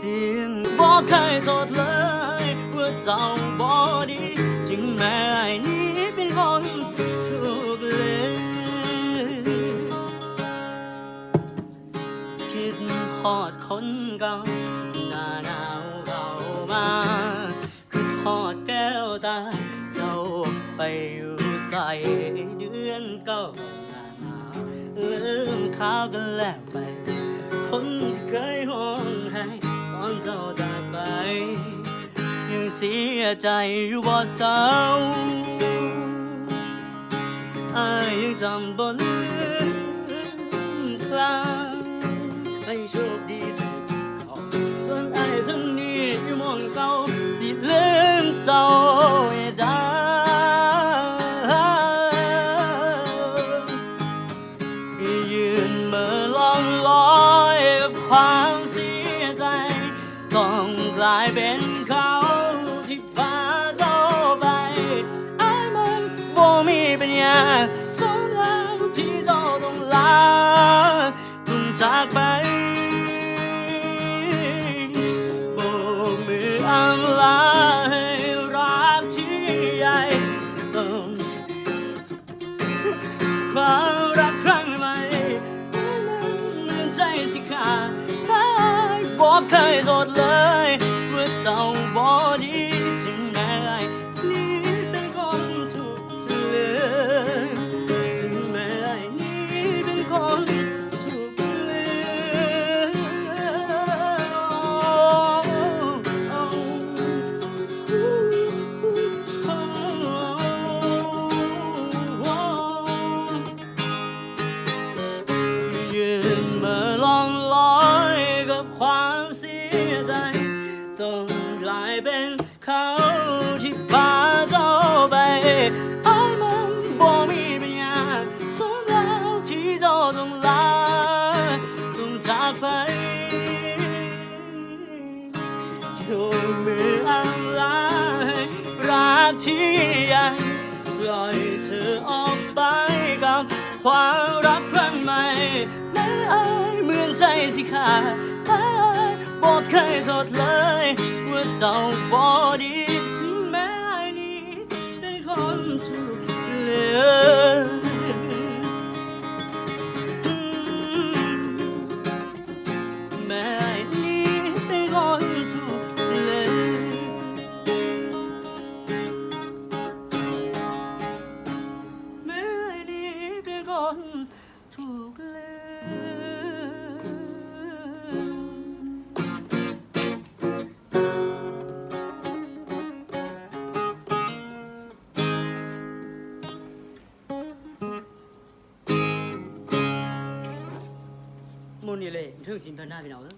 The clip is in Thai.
เสียงบอกเคยโทษเลยว่าเจ้าบอดีจึงแม้ไอ้นี้เป็นคนถูกเลยคิดฮอดคนเก่าหน้าหนาวเข้ามาคือฮอดแก้วตา เจ้าไปอยู่ใส่เดือนเก้าหน้าหนาวลืมข้าวกันแล้วไป คนที่เคยห้องให้ อนเจ้าจากไป ยังเสียใจอยู่บ่เศร้าอายยังจำบ่ลืมคลางให้โชคดีถึงเขาส่วนอายทำนี้อยู่มองเก่าสิลืมเจ้าายเป็นเขาที่พาเจ้าไปไอ้มันบ่มีปัญญาสมแล้วที่เจ้าต้องลาต้องจากไปโบกมืออำลาให้รักที่ใหญ่ต้องความรักครั้งใหม่มันใจสิขาดได้บอกเคยโทษเลย ความเสียใจ ต้องกลายเป็นเขาที่พาเจ้าไปไอ้มันบ่มีปัญญาสมแล้วที่เจ้าต้องลาต้องจากไปโยมืออำลาให้รักที่ยังปล่อยเธอออกไปกับความรักครั้งใหม่แม้อายเอน ใจสิขาดบอกเคยโทษเลยว่าเจ้าบอดี มูลนี่เลยถึงสินพันหน้าพี่น้องเอ้ย